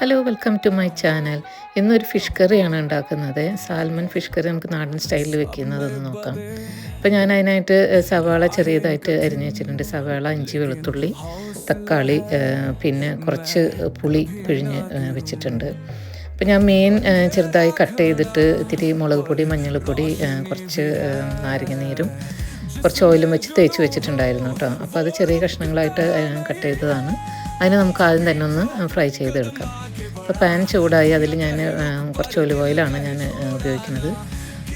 Hello welcome to my channel ഇന്നൊരു fish കറിയാണ് ഉണ്ടാക്കുന്നത്. സാൽമൺ ഫിഷ് കറി നമുക്ക് നാടൻ സ്റ്റൈലിൽ വെക്കുന്നതെന്ന് നോക്കാം. അപ്പോൾ ഞാൻ അതിനായിട്ട് സവാള ചെറിയതായിട്ട് അരിഞ്ഞു വെച്ചിട്ടുണ്ട്. സവാള ഇഞ്ചി വെളുത്തുള്ളി തക്കാളി പിന്നെ കുറച്ച് പുളി പിഴിഞ്ഞ് വെച്ചിട്ടുണ്ട്. അപ്പോൾ ഞാൻ മെയിൻ ചെറുതായി കട്ട് ചെയ്തിട്ട് ഇത്തിരി മുളക് പൊടി മഞ്ഞൾപ്പൊടി കുറച്ച് നാരങ്ങ നീരും കുറച്ച് ഓയിലും വെച്ച് തേച്ച് വെച്ചിട്ടുണ്ടായിരുന്നു കേട്ടോ. അപ്പോൾ അത് ചെറിയ കഷ്ണങ്ങളായിട്ട് കട്ട് ചെയ്തതാണ്. അതിന് നമുക്ക് ആദ്യം തന്നെ ഒന്ന് ഫ്രൈ ചെയ്തെടുക്കാം. അപ്പോൾ പാൻ ചൂടായി അതിൽ ഞാൻ കുറച്ച് ഒലിവ് ഓയിലാണ് ഞാൻ ഉപയോഗിക്കുന്നത്.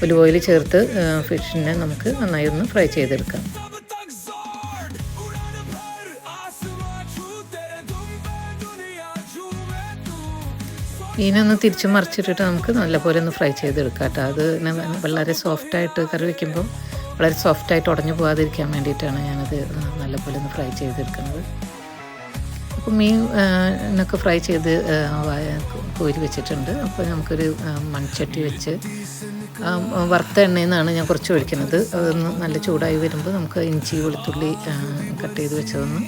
ഒലിവ് ഓയിൽ ചേർത്ത് ഫിഷിനെ നമുക്ക് നന്നായി ഒന്ന് ഫ്രൈ ചെയ്തെടുക്കാം. മീനൊന്ന് തിരിച്ച് മറിച്ചിട്ടിട്ട് നമുക്ക് നല്ലപോലെ ഒന്ന് ഫ്രൈ ചെയ്തെടുക്കാം കേട്ടോ. അത് വളരെ സോഫ്റ്റായിട്ട് കറി വയ്ക്കുമ്പോൾ വളരെ സോഫ്റ്റായിട്ട് ഉടഞ്ഞു പോകാതിരിക്കാൻ വേണ്ടിയിട്ടാണ് ഞാനത് നല്ലപോലെ ഒന്ന് ഫ്രൈ ചെയ്തെടുക്കുന്നത്. അപ്പോൾ മീൻ എന്നൊക്കെ ഫ്രൈ ചെയ്ത് കോരി വെച്ചിട്ടുണ്ട്. അപ്പോൾ നമുക്കൊരു മൺചട്ടി വെച്ച് വറുത്ത എണ്ണയിൽ നിന്നാണ് ഞാൻ കുറച്ച് ഒഴിക്കുന്നത്. അതൊന്ന് നല്ല ചൂടായി വരുമ്പോൾ നമുക്ക് ഇഞ്ചി വെളുത്തുള്ളി കട്ട് ചെയ്ത് വെച്ചതൊന്ന്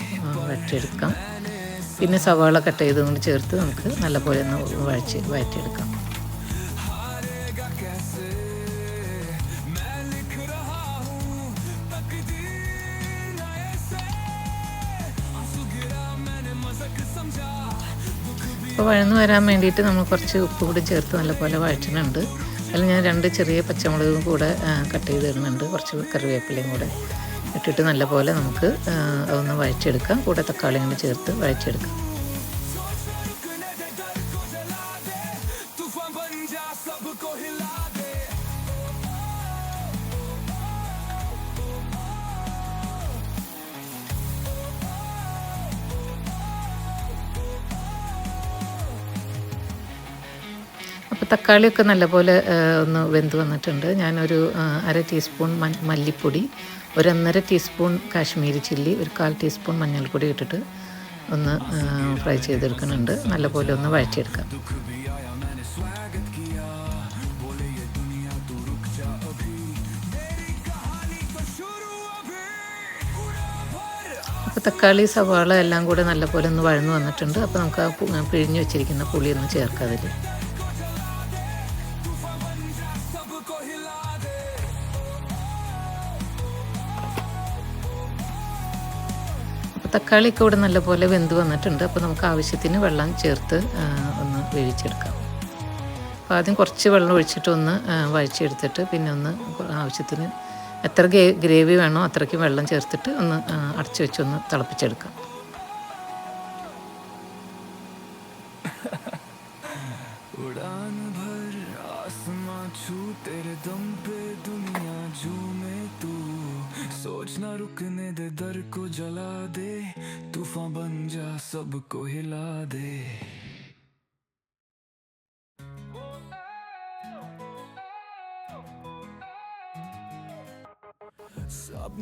വഴറ്റിയെടുക്കാം. പിന്നെ സവാള കട്ട് ചെയ്തും കൂടി ചേർത്ത് നമുക്ക് നല്ലപോലെ ഒന്ന് വഴച്ച് വഴറ്റിയെടുക്കാം. അപ്പോൾ വഴന്ന് വരാൻ വേണ്ടിയിട്ട് നമ്മൾ കുറച്ച് ഉപ്പ് കൂടി ചേർത്ത് നല്ലപോലെ വഴറ്റുന്നുണ്ട്. അതിൽ ഞാൻ രണ്ട് ചെറിയ പച്ചമുളകും കൂടെ കട്ട് ചെയ്ത് ഇടുന്നുണ്ട് കുറച്ച് കറിവേപ്പിലയും കൂടെ ഇട്ടിട്ട് നല്ലപോലെ നമുക്ക് അതൊന്ന് വഴറ്റിയെടുക്കാം. കൂടെ തക്കാളിയും കൂടി ചേർത്ത് വഴറ്റിയെടുക്കാം. അപ്പോൾ തക്കാളിയൊക്കെ നല്ലപോലെ ഒന്ന് വെന്ത് വന്നിട്ടുണ്ട്. ഞാനൊരു അര ടീസ്പൂൺ മല്ലിപ്പൊടി ഒരു ഒന്നര ടീസ്പൂൺ കാശ്മീരി ചില്ലി ഒരു കാൽ ടീസ്പൂൺ മഞ്ഞൾപ്പൊടി ഇട്ടിട്ട് ഒന്ന് ഫ്രൈ ചെയ്തെടുക്കുന്നുണ്ട്. നല്ലപോലെ ഒന്ന് വഴറ്റിയെടുക്കാം. അപ്പോൾ തക്കാളി സവാള എല്ലാം കൂടെ നല്ലപോലെ ഒന്ന് വഴന്നു വന്നിട്ടുണ്ട്. അപ്പോൾ നമുക്ക് ആ പിഴിഞ്ഞു വെച്ചിരിക്കുന്ന പുളി ഒന്ന് തക്കാളിയൊക്കെ ഇവിടെ നല്ലപോലെ വെന്ത് വന്നിട്ടുണ്ട്. അപ്പോൾ നമുക്ക് ആവശ്യത്തിന് വെള്ളം ചേർത്ത് ഒന്ന് വേവിച്ചെടുക്കാം. അപ്പോൾ ആദ്യം കുറച്ച് വെള്ളം ഒഴിച്ചിട്ട് ഒന്ന് വഴിച്ചെടുത്തിട്ട് പിന്നെ ഒന്ന് ആവശ്യത്തിന് എത്ര ഗ്രേവി വേണോ അത്രയ്ക്കും വെള്ളം ചേർത്തിട്ട് ഒന്ന് അടച്ച് വെച്ചൊന്ന് തിളപ്പിച്ചെടുക്കാം. आसमां छू तेरे दम पे दुनिया झूमे तू सोच ना रुकने दे दर को जला दे तूफान बन जा सबको हिला दे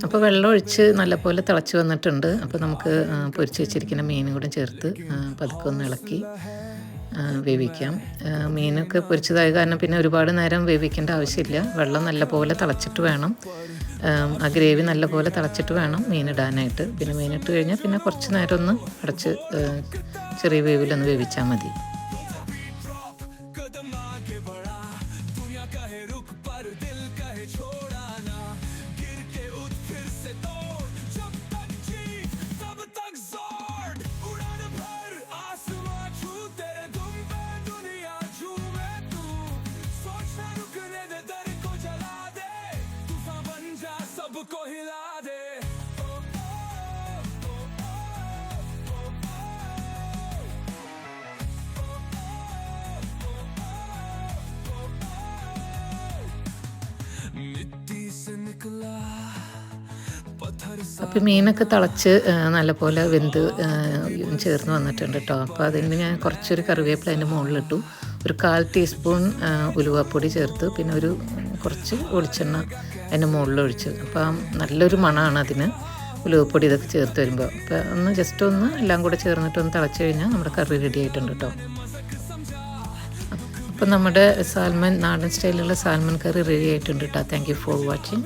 അപ്പോൾ വെള്ളം ഒഴിച്ച് നല്ലപോലെ തിളച്ച് വന്നിട്ടുണ്ട് അപ്പോൾ നമുക്ക് ആ, പൊരിച്ച് വെച്ചിരിക്കുന്ന മീനും കൂടെ ചേർത്ത് ആ, പതുക്കെ ഒന്ന് ഇളക്കി ആ, വേവിക്കാം. മീനൊക്കെ പൊരിച്ചതായ കാരണം പിന്നെ ഒരുപാട് നേരം വേവിക്കേണ്ട ആവശ്യമില്ല. വെള്ളം നല്ലപോലെ തിളച്ചിട്ട് വേണം. ആ ഗ്രേവി നല്ലപോലെ തിളച്ചിട്ട് വേണം മീനിടാനായിട്ട്. പിന്നെ മീനിട്ട് കഴിഞ്ഞാൽ പിന്നെ കുറച്ച് നേരം ഒന്ന് അടച്ച് ചെറിയ വേവിലൊന്ന് വേവിച്ചാൽ മതി. അപ്പോൾ മീനൊക്കെ തിളച്ച് നല്ലപോലെ വെന്ത് ചേർന്ന് വന്നിട്ടുണ്ട് കേട്ടോ അപ്പോൾ അതിന് ഞാൻ കുറച്ചൊരു കറിവേപ്പില അതിന്റെ മുകളിലിട്ടു. ഒരു കാൽ ടീസ്പൂൺ ഉലുവപ്പൊടി ചേർത്ത് പിന്നെ ഒരു കുറച്ച് ഒളിച്ചെണ്ണ അതിന്റെ മുകളിൽ ഒഴിച്ച് അപ്പോൾ നല്ലൊരു മണമാണ് അതിന്. ഉലുവപ്പൊടി ഇതൊക്കെ ചേർത്ത് വരുമ്പോൾ അപ്പോൾ ഒന്ന് ജസ്റ്റ് ഒന്ന് എല്ലാം കൂടെ ചേർന്നിട്ട് ഒന്ന് തിളച്ച് കഴിഞ്ഞാൽ നമ്മുടെ കറി റെഡി ആയിട്ടുണ്ട് കേട്ടോ അപ്പം നമ്മുടെ സാൽമൺ നാടൻ സ്റ്റൈലിലുള്ള സാൽമൺ കറി റെഡി ആയിട്ടുണ്ട് കേട്ടോ താങ്ക് യു ഫോർ വാച്ചിങ്